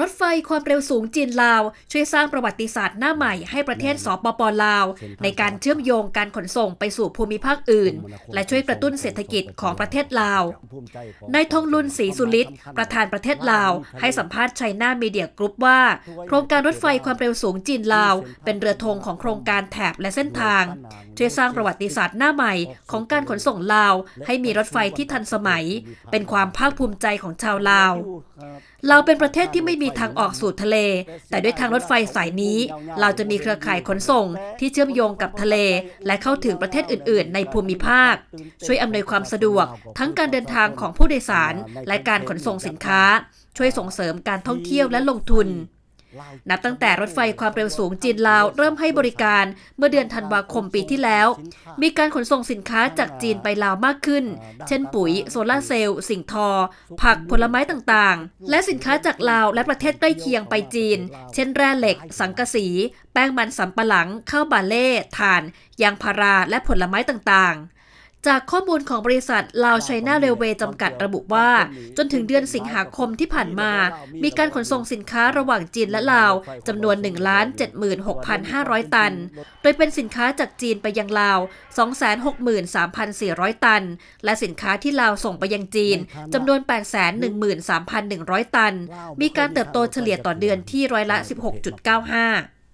รถไฟความเร็วสูงจีนลาว ช่วยสร้างประวัติศาสตร์หน้าใหม่ให้ประเทศสปปลาว ในการเชื่อมโยงการขนส่งไปสู่ภูมิภาคอื่น และช่วยกระตุ้นเศรษฐกิจของประเทศลาวนายทองลุนศรีสุริตประธานประเทศลาว ให้สัมภาษณ์ไชน่ามีเดียกรุ๊ปว่า โครงการรถไฟความเร็วสูงจีนลาว เป็นเรือธงของโครงการแถบและเส้นทาง ช่วยสร้างประวัติศาสตร์หน้าใหม่ของการขนส่งลาว ให้มีรถไฟที่ทันสมัย เป็นความภาคภูมิใจของชาวลาวเราเป็นประเทศที่ไม่มีทางออกสู่ทะเล แต่ด้วยทางรถไฟสายนี้ เราจะมีเครือข่ายขนส่งที่เชื่อมโยงกับทะเล และเข้าถึงประเทศอื่น ๆ ในภูมิภาค ช่วยอำนวยความสะดวก ทั้งการเดินทางของผู้โดยสาร และการขนส่งสินค้า ช่วยส่งเสริมการท่องเที่ยวและลงทุน นับตั้งแต่รถไฟความเร็วสูงจีนลาวเริ่มให้บริการเมื่อเดือนธันวาคมปีที่แล้ว มีการขนส่งสินค้าจากจีนไปลาวมากขึ้น เช่นปุ๋ย โซลาร์เซลล์ สิ่งทอ ผักผลไม้ต่างๆ และสินค้าจากลาวและประเทศใกล้เคียงไปจีน เช่นแร่เหล็ก สังกะสี แป้งมันสำปะหลัง ข้าวบาเล่ ถ่าน ยางพารา และผลไม้ต่างๆ จากข้อมูลของบริษัทลาวไชน่าเรลเวย์จำกัดระบุว่า จนถึงเดือนสิงหาคมที่ผ่านมา มีการขนส่งสินค้าระหว่างจีนและลาวจำนวน1 76,500 ตัน โดยเป็นสินค้าจากจีนไปยังลาว 263,400 ตัน และสินค้าที่ลาวส่งไปยังจีนจำนวน 813,100 ตัน มีการเติบโตเฉลี่ยต่อเดือนที่ร้อยละ 16.95